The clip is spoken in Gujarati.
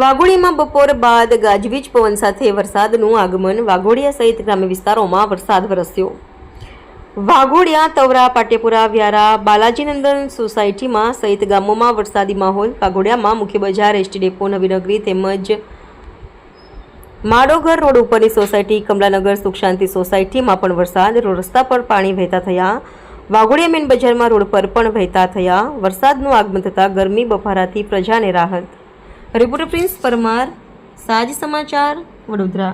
વાઘોડીમાં બપોર બાદ ગાજવીજ પવન સાથે વરસાદનું આગમન વાઘોડિયા સહિત ગ્રામ્ય વિસ્તારોમાં વરસાદ વરસ્યો. વાઘોડિયા, તવરા, પાટેપુરા, વ્યારા, બાલાજીનંદન સોસાયટીમાં સહિત ગામોમાં વરસાદી માહોલ. વાઘોડિયામાં મુખ્ય બજાર, એસટી ડેપો, નવીનગરી તેમજ માડોઘર રોડ ઉપરની સોસાયટી, કમલાનગર સુખ શાંતિ સોસાયટીમાં પણ વરસાદ. રસ્તા પર પાણી વહેતા થયા. વાઘોડિયા મેન બજારમાં રોડ પર પણ વહેતા થયા. વરસાદનું આગમન થતાં ગરમી, બફારાથી પ્રજાને રાહત. રિપોર્ટર પ્રિન્સ પરમાર સાજ સમાચાર વડોદરા